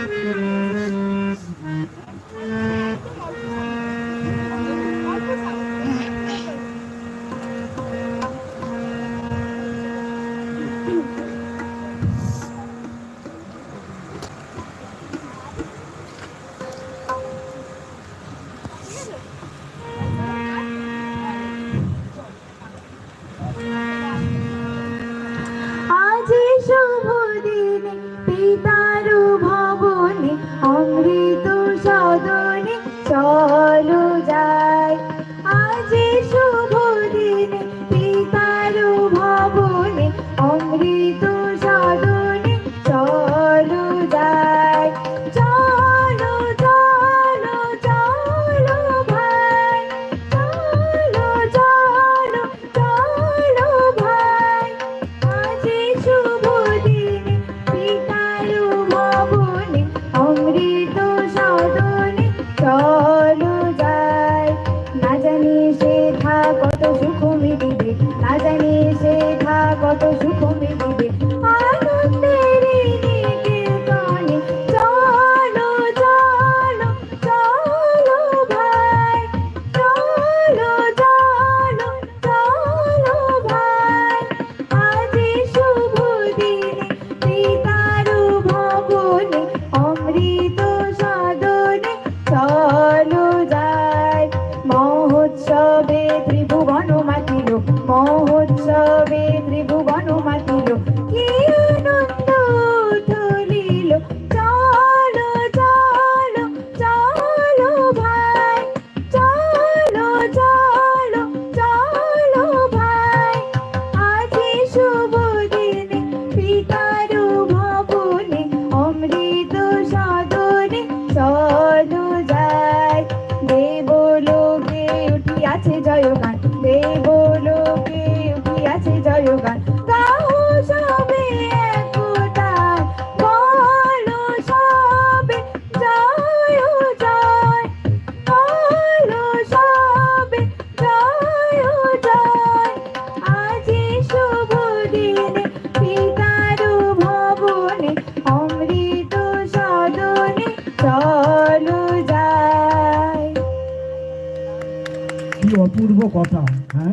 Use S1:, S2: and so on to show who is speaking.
S1: Thank you. নাজানি সে শেখা সু জয় গান এই বলোকে কি আছে জয় গান সবে একতাই আজি শুভ দিনে পিতার
S2: অপূর্ব কথা হ্যাঁ?